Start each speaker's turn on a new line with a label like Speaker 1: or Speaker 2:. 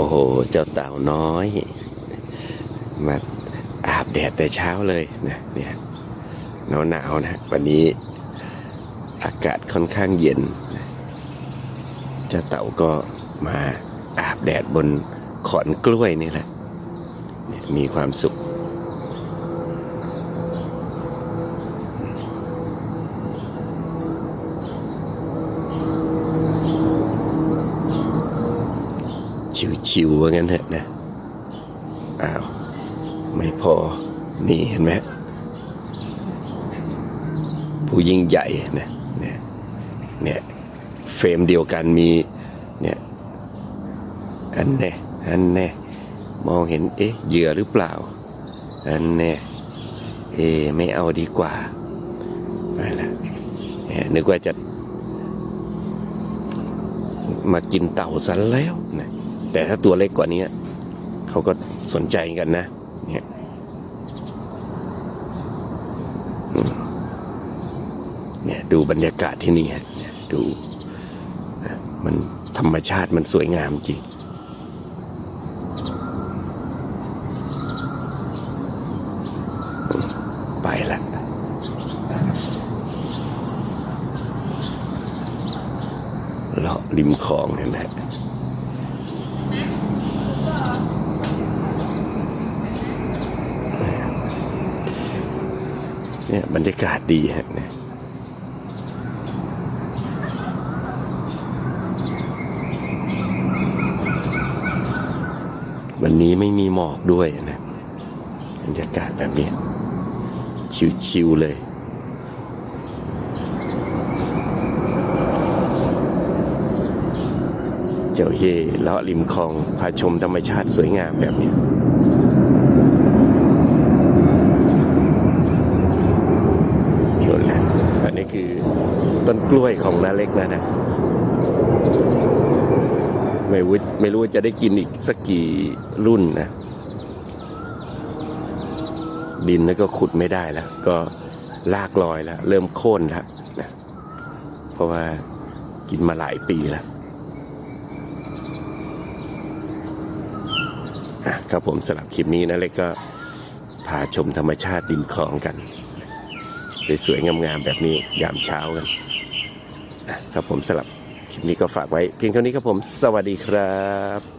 Speaker 1: โอ้โห เจ้าเต่าน้อย มาอาบแดดแต่เช้าเลยนะเนี่ยหนาวหนาวๆนะ วันนี้อากาศค่อนข้างเย็น เจ้าเต่าก็มาอาบแดดบนขอนกล้วยนี่แหละ มีความสุข ชิวๆว่างั้นเถอะนะ อ้าว ไม่พอ นี่เห็นไหมผู้ยิ่งใหญ่นะเนี่ยเนี่ยเฟรมเดียวกันมีเนี่ยอันแน่อันแน่มองเห็นเอ๊ะเหยื่อหรือเปล่า อันแน่เอ๊ะไม่เอาดีกว่าไปละเนี่ยนึกว่าจะมากินเต่าซะแล้วนะ แต่ถ้าตัวเล็กกว่านี้เขาก็สนใจกันนะเนี่ยเนี่ยดูบรรยากาศที่นี่ฮะดูมันธรรมชาติมันสวยงามจริงไปละเลาะริมคลองเห็นไหม เนี่ยบรรยากาศดีฮะเนี่ยวันนี้ไม่มีหมอกด้วยนะบรรยากาศแบบนี้ ชิวๆเลยเจ้าเย่เลาะริมคลองพาชมธรรมชาติสวยงามแบบนี้นแหละอันนี้ คือต้นกล้วยของนาเล็กแล้วนะไม่รู้ไม่รู้ว่าจะได้กินอีกสักกี่รุ่นนะดินแล้วก็ขุดไม่ได้แล้ว ก็ลากลอยแล้ว เริ่มโค่นแล้วนะเพราะว่ากินมาหลายปีแล้วครับผมสำหรับคลิปนี้นะเล็กก็พาชมธรรมชาติริมคลองกัน สวยๆงามๆแบบนี้ยามเช้ากันนะครับผมสลับคลิปนี้ก็ฝากไว้เพียงเท่านี้ครับผมสวัสดีครับ